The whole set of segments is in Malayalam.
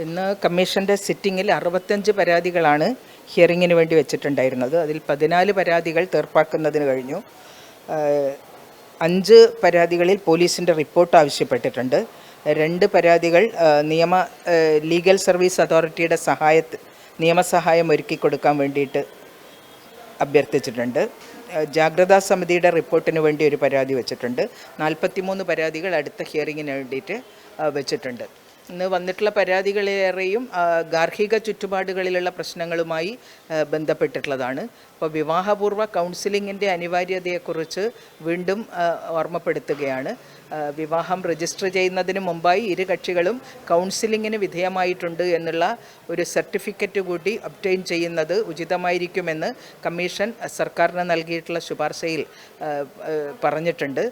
ഇന്ന് കമ്മീഷന്റെ സിറ്റിങ്ങിൽ അറുപത്തഞ്ച് പരാതികളാണ് ഹിയറിങ്ങിന് വേണ്ടി വെച്ചിട്ടുണ്ടായിരുന്നത്. അതിൽ പതിനാല് പരാതികൾ തീർപ്പാക്കുന്നതിന് കഴിഞ്ഞു. അഞ്ച് പരാതികളിൽ പോലീസിന്റെ റിപ്പോർട്ട് ആവശ്യപ്പെട്ടിട്ടുണ്ട്. രണ്ട് പരാതികൾ നിയമ ലീഗൽ സർവീസ് അതോറിറ്റിയുടെ സഹായത്ത് നിയമസഹായം ഒരുക്കി കൊടുക്കാൻ വേണ്ടിയിട്ട് അഭ്യർത്ഥിച്ചിട്ടുണ്ട്. ജാഗ്രതാ സമിതിയുടെ റിപ്പോർട്ടിന് വേണ്ടി ഒരു പരാതി വെച്ചിട്ടുണ്ട്. നാൽപ്പത്തിമൂന്ന് പരാതികൾ അടുത്ത ഹിയറിങ്ങിന് വേണ്ടിയിട്ട് വെച്ചിട്ടുണ്ട്. ഇന്ന് വന്നിട്ടുള്ള പരാതികളേറെയും ഗാർഹിക ചുറ്റുപാടുകളിലുള്ള പ്രശ്നങ്ങളുമായി ബന്ധപ്പെട്ടിട്ടുള്ളതാണ്. അപ്പോൾ വിവാഹപൂർവ കൗൺസിലിങ്ങിന്റെ അനിവാര്യതയെക്കുറിച്ച് വീണ്ടും ഓർമ്മപ്പെടുത്തുകയാണ്. വിവാഹം രജിസ്റ്റർ ചെയ്യുന്നതിന് മുമ്പായി ഇരു കക്ഷികളും കൗൺസിലിങ്ങിന് വിധേയമായിട്ടുണ്ട് എന്നുള്ള ഒരു സർട്ടിഫിക്കറ്റ് കൂടി ഒബ്റ്റെയിൻ ചെയ്യുന്നത് ഉചിതമായിരിക്കുമെന്ന് കമ്മീഷൻ സർക്കാരിന് നൽകിയിട്ടുള്ള ശുപാർശയിൽ പറഞ്ഞിട്ടുണ്ട്.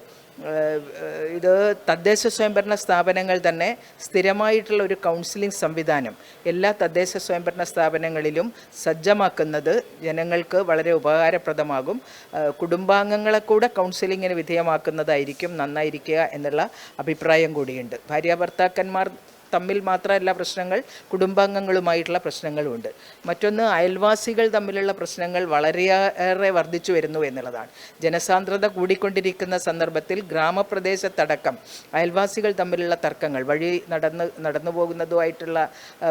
ഇത് തദ്ദേശ സ്വയംഭരണ സ്ഥാപനങ്ങൾ തന്നെ സ്ഥിരമായിട്ടുള്ള ഒരു കൗൺസിലിംഗ് സംവിധാനം എല്ലാ തദ്ദേശ സ്വയംഭരണ സ്ഥാപനങ്ങളിലും സജ്ജമാക്കുന്നത് ജനങ്ങൾക്ക് വളരെ ഉപകാരപ്രദമാകും. കുടുംബാംഗങ്ങളെ കൂടെ കൗൺസിലിങ്ങിന് വിധേയമാക്കുന്നതായിരിക്കും നന്നായിരിക്കുക എന്നുള്ള അഭിപ്രായം കൂടിയുണ്ട്. ഭാര്യാഭർത്താക്കന്മാർ തമ്മിൽ മാത്രമല്ല പ്രശ്നങ്ങൾ കുടുംബാംഗങ്ങളുമായിട്ടുള്ള പ്രശ്നങ്ങളുമുണ്ട്. മറ്റൊന്ന് അയൽവാസികൾ തമ്മിലുള്ള പ്രശ്നങ്ങൾ വളരെയേറെ വർദ്ധിച്ചു വരുന്നു എന്നുള്ളതാണ്. ജനസാന്ദ്രത കൂടിക്കൊണ്ടിരിക്കുന്ന സന്ദർഭത്തിൽ ഗ്രാമപ്രദേശത്തടക്കം അയൽവാസികൾ തമ്മിലുള്ള തർക്കങ്ങൾ വഴി നടന്ന് നടന്നു പോകുന്നതുമായിട്ടുള്ള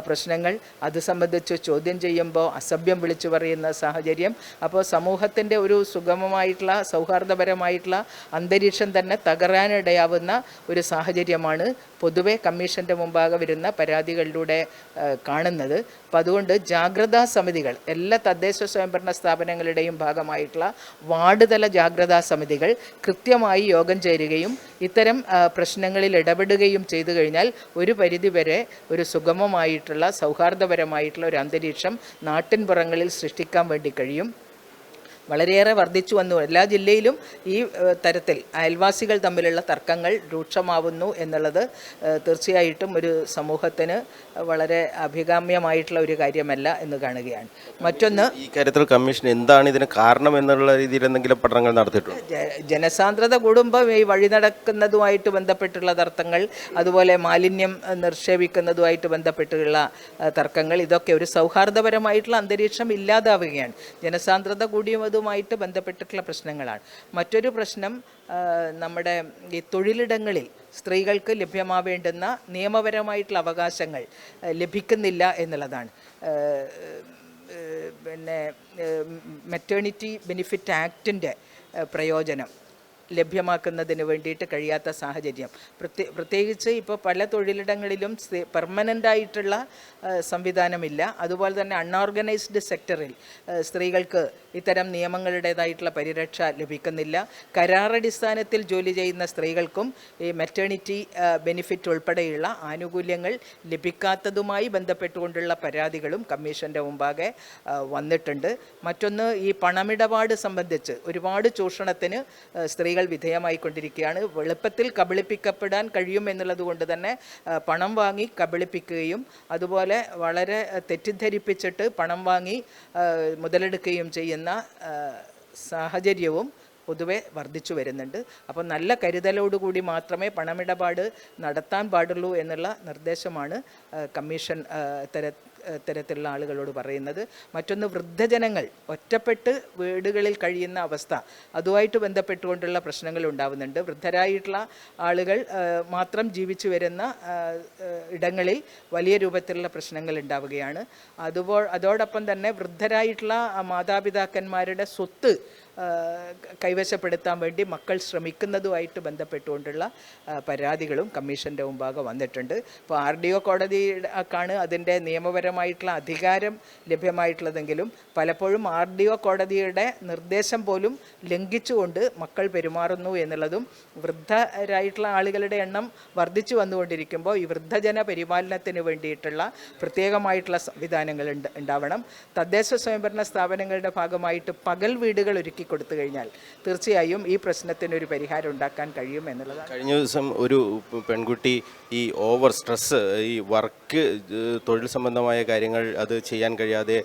പ്രശ്നങ്ങൾ അത് സംബന്ധിച്ച് ചോദ്യം ചെയ്യുമ്പോൾ അസഭ്യം വിളിച്ചു പറയുന്ന സാഹചര്യം. അപ്പോൾ സമൂഹത്തിന്റെ ഒരു സുഗമമായിട്ടുള്ള സൗഹാർദ്ദപരമായിട്ടുള്ള അന്തരീക്ഷം തന്നെ തകരാനിടയാവുന്ന ഒരു സാഹചര്യമാണ് പൊതുവെ കമ്മീഷന്റെ മുമ്പാകെ വരുന്ന പരാതികളിലൂടെ കാണുന്നത്. അപ്പം അതുകൊണ്ട് ജാഗ്രതാ സമിതികൾ എല്ലാ തദ്ദേശ സ്വയംഭരണ സ്ഥാപനങ്ങളുടെയും ഭാഗമായിട്ടുള്ള വാർഡ് തല ജാഗ്രതാ സമിതികൾ കൃത്യമായി യോഗം ചേരുകയും ഇത്തരം പ്രശ്നങ്ങളിൽ ഇടപെടുകയും ചെയ്തു കഴിഞ്ഞാൽ ഒരു പരിധിവരെ ഒരു സുഗമമായിട്ടുള്ള സൗഹാർദ്ദപരമായിട്ടുള്ള ഒരു അന്തരീക്ഷം നാട്ടിൻപുറങ്ങളിൽ സൃഷ്ടിക്കാൻ വേണ്ടി കഴിയും. വളരെയേറെ വർദ്ധിച്ചു വന്നു. എല്ലാ ജില്ലയിലും ഈ തരത്തിൽ അയൽവാസികൾ തമ്മിലുള്ള തർക്കങ്ങൾ രൂക്ഷമാവുന്നു എന്നുള്ളത് തീർച്ചയായിട്ടും ഒരു സമൂഹത്തിന് വളരെ അഭികാമ്യമായിട്ടുള്ള ഒരു കാര്യമല്ല എന്ന് കാണുകയാണ്. മറ്റൊന്ന് ഈ കാര്യത്തിൽ കമ്മീഷൻ എന്താണ് ഇതിന് കാരണം എന്നുള്ള രീതിയിൽ എന്തെങ്കിലും പഠനങ്ങൾ നടത്തിയിട്ടുണ്ട്? ജനസാന്ദ്രത കൂടുമ്പോൾ ഈ വഴി നടക്കുന്നതുമായിട്ട് ബന്ധപ്പെട്ടുള്ള തർക്കങ്ങൾ അതുപോലെ മാലിന്യം നിക്ഷേപിക്കുന്നതുമായിട്ട് ബന്ധപ്പെട്ടുള്ള തർക്കങ്ങൾ ഇതൊക്കെ ഒരു സൗഹാർദ്ദപരമായിട്ടുള്ള അന്തരീക്ഷം ഇല്ലാതാവുകയാണ്. ജനസാന്ദ്രത കൂടിയതുമായിട്ട് ബന്ധപ്പെട്ടിട്ടുള്ള പ്രശ്നങ്ങളാണ്. മറ്റൊരു പ്രശ്നം നമ്മുടെ ഈ തൊഴിലിടങ്ങളിൽ സ്ത്രീകൾക്ക് ലഭ്യമാവേണ്ടുന്ന നിയമപരമായിട്ടുള്ള അവകാശങ്ങൾ ലഭിക്കുന്നില്ല എന്നുള്ളതാണ്. പിന്നെ മെറ്റേണിറ്റി ബെനിഫിറ്റ് ആക്ടിന്റെ പ്രയോജനം. ലഭ്യമാക്കുന്നതിന് വേണ്ടിയിട്ട് കഴിയാത്ത സാഹചര്യം. പ്രത്യേ പ്രത്യേകിച്ച് ഇപ്പോൾ പല തൊഴിലിടങ്ങളിലും പെർമനന്റായിട്ടുള്ള സംവിധാനമില്ല. അതുപോലെ തന്നെ അൺഓർഗനൈസ്ഡ് സെക്ടറിൽ സ്ത്രീകൾക്ക് ഇത്തരം നിയമങ്ങളുടേതായിട്ടുള്ള പരിരക്ഷ ലഭിക്കുന്നില്ല. കരാറടിസ്ഥാനത്തിൽ ജോലി ചെയ്യുന്ന സ്ത്രീകൾക്കും ഈ മെറ്റേണിറ്റി ബെനിഫിറ്റ് ഉൾപ്പെടെയുള്ള ആനുകൂല്യങ്ങൾ ലഭിക്കാത്തതുമായി ബന്ധപ്പെട്ടുകൊണ്ടുള്ള പരാതികളും കമ്മീഷന്റെ മുമ്പാകെ വന്നിട്ടുണ്ട്. മറ്റൊന്ന് ഈ പണമിടപാട് സംബന്ധിച്ച് ഒരുപാട് ചൂഷണത്തിന് ആ, സ്ത്രീകൾ വിധേയമായിക്കൊണ്ടിരിക്കുകയാണ്. എളുപ്പത്തിൽ കബളിപ്പിക്കപ്പെടാൻ കഴിയും എന്നുള്ളത് കൊണ്ട് തന്നെ പണം വാങ്ങി കബളിപ്പിക്കുകയും അതുപോലെ വളരെ തെറ്റിദ്ധരിപ്പിച്ചിട്ട് പണം വാങ്ങി മുതലെടുക്കുകയും ചെയ്യുന്ന സാഹചര്യവും പൊതുവെ വർദ്ധിച്ചു വരുന്നുണ്ട്. അപ്പോൾ നല്ല കരുതലോടുകൂടി മാത്രമേ പണമിടപാട് നടത്താൻ പാടുള്ളൂ എന്നുള്ള നിർദ്ദേശമാണ് കമ്മീഷൻ തര തരത്തിലുള്ള ആളുകളോട് പറയുന്നത്. മറ്റൊന്ന് വൃദ്ധജനങ്ങൾ ഒറ്റപ്പെട്ട് വീടുകളിൽ കഴിയുന്ന അവസ്ഥ. അതുമായിട്ട് ബന്ധപ്പെട്ടുകൊണ്ടുള്ള പ്രശ്നങ്ങൾ ഉണ്ടാവുന്നുണ്ട്. വൃദ്ധരായിട്ടുള്ള ആളുകൾ മാത്രം ജീവിച്ചു വരുന്ന ഇടങ്ങളിൽ വലിയ രൂപത്തിലുള്ള പ്രശ്നങ്ങൾ ഉണ്ടാവുകയാണ്. അതുപോ അതോടൊപ്പം തന്നെ വൃദ്ധരായിട്ടുള്ള മാതാപിതാക്കന്മാരുടെ സ്വത്ത് കൈവശപ്പെടുത്താൻ വേണ്ടി മക്കൾ ശ്രമിക്കുന്നതുമായിട്ട് ബന്ധപ്പെട്ടുകൊണ്ടുള്ള പരാതികളും കമ്മീഷന്റെ മുമ്പാകെ വന്നിട്ടുണ്ട്. ഇപ്പോൾ ആർ ഡി ഒ കോടതിക്കാണ് അതിന്റെ നിയമപരമായിട്ടുള്ള അധികാരം ലഭ്യമായിട്ടുള്ളതെങ്കിലും പലപ്പോഴും ആർ ഡി ഒ കോടതിയുടെ നിർദ്ദേശം പോലും ലംഘിച്ചുകൊണ്ട് മക്കൾ പെരുമാറുന്നു എന്നുള്ളതും വൃദ്ധരായിട്ടുള്ള ആളുകളുടെ എണ്ണം വർദ്ധിച്ചു വന്നുകൊണ്ടിരിക്കുമ്പോൾ ഈ വൃദ്ധജന പരിപാലനത്തിന് വേണ്ടിയിട്ടുള്ള പ്രത്യേകമായിട്ടുള്ള സംവിധാനങ്ങൾ ഉണ്ട് ഉണ്ടാവണം. തദ്ദേശ സ്വയംഭരണ സ്ഥാപനങ്ങളുടെ ഭാഗമായിട്ട് പകൽ വീടുകൾ ഒരുക്കി കൊടുത്തു കഴിഞ്ഞാൽ തീർച്ചയായും ഈ പ്രശ്നത്തിന് ഒരു പരിഹാരം ഉണ്ടാക്കാൻ കഴിയും എന്നുള്ളതാണ്. കഴിഞ്ഞ ദിവസം ഒരു പെൺകുട്ടി ഈ ഓവർ സ്ട്രെസ് ഈ വർക്ക് തൊഴിൽ സംബന്ധമായ കാര്യങ്ങൾ അത് ചെയ്യാൻ കഴിയാതെ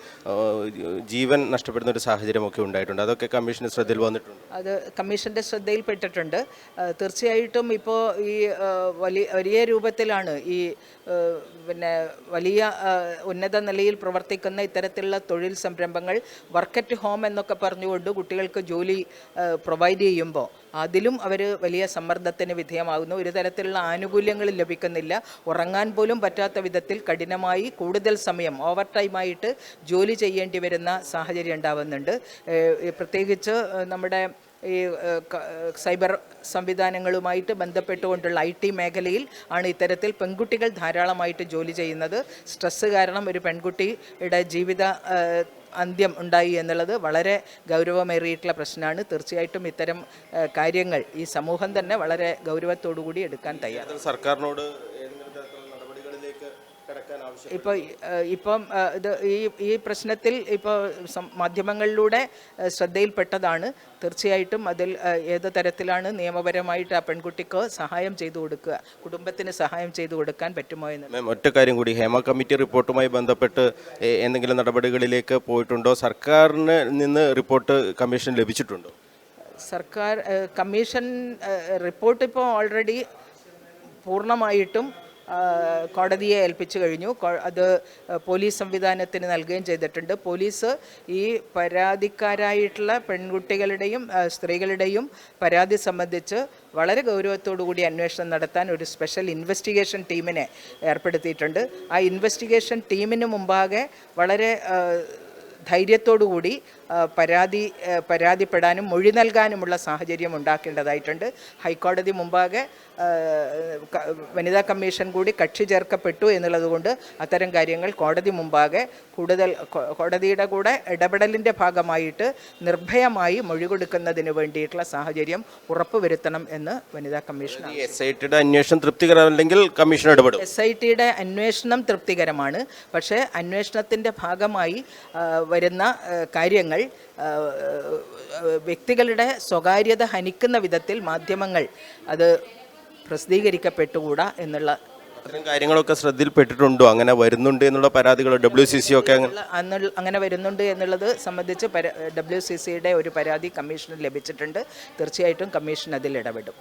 ജീവൻ നഷ്ടപ്പെടുന്ന ഒരു സാഹചര്യമൊക്കെ ഉണ്ടായിട്ടുണ്ട്. അതൊക്കെ കമ്മീഷന്റെ ശ്രദ്ധയിൽ വന്നിട്ടുണ്ട്. അത് കമ്മീഷന്റെ ശ്രദ്ധയിൽപ്പെട്ടിട്ടുണ്ട് തീർച്ചയായിട്ടും ഇപ്പോൾ ഈ വലിയ വലിയ രൂപത്തിലാണ് ഈ പിന്നെ വലിയ ഉന്നത നിലയിൽ പ്രവർത്തിക്കുന്ന ഇത്തരത്തിലുള്ള തൊഴിൽ സംരംഭങ്ങൾ വർക്ക് അറ്റ് ഹോം എന്നൊക്കെ പറഞ്ഞുകൊണ്ട് കുട്ടികൾക്ക് ജോലി പ്രൊവൈഡ് ചെയ്യുമ്പോൾ അതിലും അവർ വലിയ സമ്മർദ്ദത്തിന് വിധേയമാകുന്നു. ഒരു തരത്തിലുള്ള ആനുകൂല്യങ്ങൾ ലഭിക്കുന്നില്ല. ഉറങ്ങാൻ പോലും പറ്റാത്ത വിധത്തിൽ കഠിനമായി കൂടുതൽ സമയം ഓവർ ടൈമായിട്ട് ജോലി ചെയ്യേണ്ടി വരുന്ന സാഹചര്യം ഉണ്ടാവുന്നുണ്ട്. പ്രത്യേകിച്ച് നമ്മുടെ ഈ സൈബർ സംവിധാനങ്ങളുമായിട്ട് ബന്ധപ്പെട്ടുകൊണ്ടുള്ള ഐ ടി മേഖലയിൽ ആണ് ഇത്തരത്തിൽ പെൺകുട്ടികൾ ധാരാളമായിട്ട് ജോലി ചെയ്യുന്നത്. സ്ട്രെസ്സ് കാരണം ഒരു പെൺകുട്ടിയുടെ ജീവിത അന്ത്യം ഉണ്ടായി എന്നുള്ളത് വളരെ ഗൗരവമേറിയിട്ടുള്ള പ്രശ്നമാണ്. തീർച്ചയായിട്ടും ഇത്തരം കാര്യങ്ങൾ ഈ സമൂഹം തന്നെ വളരെ ഗൗരവത്തോടു കൂടി എടുക്കാൻ തയ്യാറാണ്. സർക്കാരിനോട് ഏതെങ്കിലും തരത്തിലുള്ള നടപടികളിലേക്ക് കടക്കാൻ ആവശ്യം ഇപ്പോൾ ഇപ്പം ഇത് ഈ ഈ പ്രശ്നത്തിൽ ഇപ്പോൾ മാധ്യമങ്ങളിലൂടെ ശ്രദ്ധയിൽപ്പെട്ടതാണ്. തീർച്ചയായിട്ടും അതിൽ ഏത് തരത്തിലാണ് നിയമപരമായിട്ട് ആ പെൺകുട്ടിക്ക് സഹായം ചെയ്തു കൊടുക്കുക കുടുംബത്തിന് സഹായം ചെയ്തു കൊടുക്കാൻ പറ്റുമോ എന്ന്. മാം ഒറ്റ കാര്യം കൂടി. ഹേമ കമ്മിറ്റി റിപ്പോർട്ടുമായി ബന്ധപ്പെട്ട് എന്തെങ്കിലും നടപടികളിലേക്ക് പോയിട്ടുണ്ടോ? സർക്കാരിന് നിന്ന് റിപ്പോർട്ട് കമ്മീഷൻ ലഭിച്ചിട്ടുണ്ടോ? സർക്കാർ കമ്മീഷൻ റിപ്പോർട്ട് ഇപ്പോൾ ഓൾറെഡി പൂർണമായിട്ടും കോടതിയെ ഏൽപ്പിച്ചു കഴിഞ്ഞു. അത് പോലീസ് സംവിധാനത്തിന് നൽകുകയും ചെയ്തിട്ടുണ്ട്. പോലീസ് ഈ പരാതിക്കാരായിട്ടുള്ള പെൺകുട്ടികളുടെയും സ്ത്രീകളുടെയും പരാതി സംബന്ധിച്ച് വളരെ ഗൗരവത്തോടു കൂടി അന്വേഷണം നടത്താൻ ഒരു സ്പെഷ്യൽ ഇൻവെസ്റ്റിഗേഷൻ ടീമിനെ ഏർപ്പെടുത്തിയിട്ടുണ്ട്. ആ ഇൻവെസ്റ്റിഗേഷൻ ടീമിന് മുമ്പാകെ വളരെ ധൈര്യത്തോടു ആ, പരാതി പരാതിപ്പെടാനും മൊഴി നൽകാനുമുള്ള സാഹചര്യം ഉണ്ടാക്കേണ്ടതായിട്ടുണ്ട്. ഹൈക്കോടതി മുമ്പാകെ വനിതാ കമ്മീഷൻ കൂടി കക്ഷി ചേർക്കപ്പെട്ടു എന്നുള്ളതുകൊണ്ട് അത്തരം കാര്യങ്ങൾ കോടതി മുമ്പാകെ കൂടുതൽ കോടതിയുടെ കൂടെ ഇടപെടലിന്റെ ഭാഗമായിട്ട് നിർഭയമായി മൊഴി കൊടുക്കുന്നതിന് വേണ്ടിയിട്ടുള്ള സാഹചര്യം ഉറപ്പുവരുത്തണം എന്ന് വനിതാ കമ്മീഷൻ എസ് ഐ ടിയുടെ അന്വേഷണം തൃപ്തികരമല്ലെങ്കിൽ കമ്മീഷൻ ഇടപെടും. എസ് ഐ ടിയുടെ അന്വേഷണം തൃപ്തികരമാണ്. പക്ഷേ അന്വേഷണത്തിന്റെ ഭാഗമായി വരുന്ന കാര്യങ്ങൾ ആ, വ്യക്തികളുടെ സ്വകാര്യത ഹനിക്കുന്ന വിധത്തിൽ മാധ്യമങ്ങൾ അത് പ്രസിദ്ധീകരിക്കപ്പെട്ടുകൂടാ എന്നുള്ള അത്തരം കാര്യങ്ങളൊക്കെ ശ്രദ്ധയിൽപ്പെട്ടിട്ടുണ്ടോ? അങ്ങനെ വരുന്നുണ്ട് എന്നുള്ള പരാതികൾ ഡബ്ല്യു സി സി ഒക്കെ അങ്ങനെ വരുന്നുണ്ട് എന്നുള്ളത് സംബന്ധിച്ച് ഡബ്ല്യു സി സിയുടെ ഒരു പരാതി കമ്മീഷന് ലഭിച്ചിട്ടുണ്ട്. തീർച്ചയായിട്ടും കമ്മീഷൻ അതിൽ ഇടപെടും.